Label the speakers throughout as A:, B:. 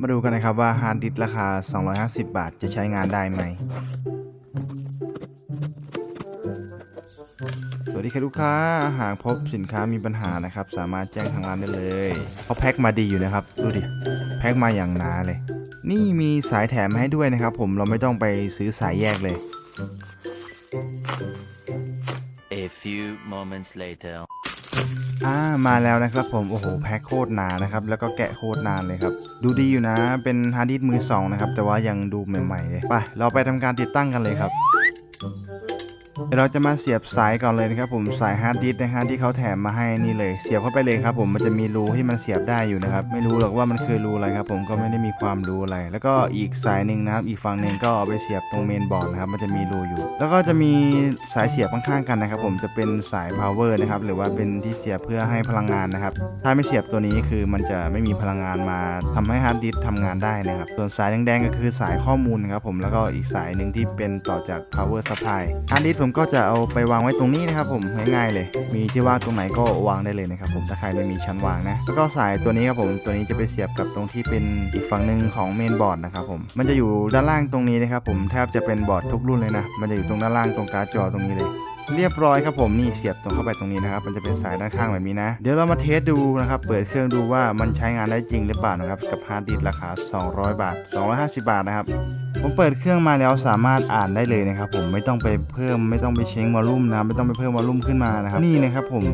A: มาดูกันนะครับว่าฮาร์ดดิสราคา 250 บาทจะใช้งานได้ไหม สวัสดีครับลูกค้า หากพบสินค้ามีปัญหานะครับ สามารถแจ้งทางร้านได้เลยเขาแพ็คมาดีอยู่นะครับ ดูดิ แพ็คมาอย่างหนาเลย นี่มีสายแถมมาให้ด้วยนะครับ ผมเราไม่ต้องไปซื้อสายแยกเลย
B: A few moments later.
A: อ่ามาแล้วนะครับผมโอ้โหแพ็คโคตรหนานะครับ แล้วก็แกะโคตรนานเลยครับ ดูดีอยู่นะ เป็นฮาร์ดดิสก์มือสองนะครับ แต่ว่ายังดูใหม่ๆเลยไปเราไปทำการติดตั้งกันเลยครับ เดี๋ยวเราจะมาเสียบสายก่อนเลยนะครับผมสายฮาร์ดดิสก์นะฮะที่เขาแถมมาให้นี่เลย เสียบเข้าไปเลยครับผมมันจะมีรูที่มันเสียบได้อยู่นะครับไม่รู้หรอกว่ามันคือรูอะไรครับผมก็ไม่ได้มีความรู้อะไร แล้วก็อีกสายหนึ่งนะครับอีกฝั่งหนึ่งก็เอาไปเสียบตรงเมนบอร์ดนะครับมันจะมีรูอยู่ แล้วก็จะมีสายเสียบข้างๆกันนะครับผมจะเป็นสาย power นะครับหรือว่าเป็นที่เสียบเพื่อให้พลังงานนะครับถ้าไม่เสียบตัวนี้คือมันจะไม่มีพลังงานมาทำให้ฮาร์ดดิสก์ทำงานได้นะครับส่วนสายแดงๆก็คือสายข้อมูลนะครับผมแล้วก็อีกสายหนึ่งที่เป็นต่อจาก power supply ฮาร์ดดิสผมก็จะเอาไปวางไว้ตรงนี้นะครับผมง่ายๆเลย มีที่ว่างตรงไหนก็วางได้เลยนะครับผมถ้าใครไม่มีชั้นวางนะแล้วก็สายตัวนี้ครับผมตัวนี้จะไปเสียบกับตรงที่เป็นอีกฝั่งหนึ่งของเมนบอร์ดนะครับผมมันจะอยู่ด้านล่างตรงนี้นะครับผมแทบจะเป็นบอร์ดทุกรุ่นเลยนะมันจะอยู่ตรงด้านล่างตรงการ์ดจอตรงนี้เลยเรียบร้อยครับผมนี่เสียบตรงเข้าไปตรงนี้นะครับมันจะเป็นสายด้านข้างแบบนี้นะ เดี๋ยวเรามาเทสดูนะครับเปิดเครื่องดูว่ามันใช้งานได้จริงหรือเปล่านะครับกับฮาร์ดดิสราคา 200 บาท 250 บาทนะครับ ผมเปิดเครื่องมาแล้วสามารถอ่านได้เลยนะครับผมไม่ต้องไปเพิ่มไม่ต้องไปเช็งวอลลุ่มนะไม่ต้องไปเพิ่มวอลลุ่มขึ้นมานะครับนี่นะครับผม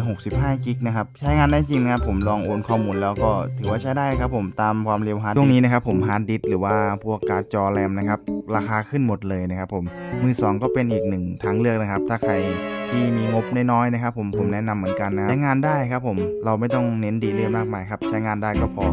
A: 465 กิกนะครับใช้งานได้จริงนะครับผมลองโอนข้อมูลแล้วก็ถือว่าใช้ได้ครับผมตามความเร็วฮาร์ดช่วงนี้นะครับผมฮาร์ดดิสก์หรือว่าพวกการ์ดจอแรมนะครับราคาขึ้นหมดเลยนะครับผมมือสองก็เป็นอีกหนึ่งทางเลือกนะครับ ถ้าใครที่มีงบน้อยๆนะครับผมผมแนะนำเหมือนกันนะใช้งานได้ครับผมเราไม่ต้องเน้นดีเรื่องมากมายครับใช้งานได้ก็พอ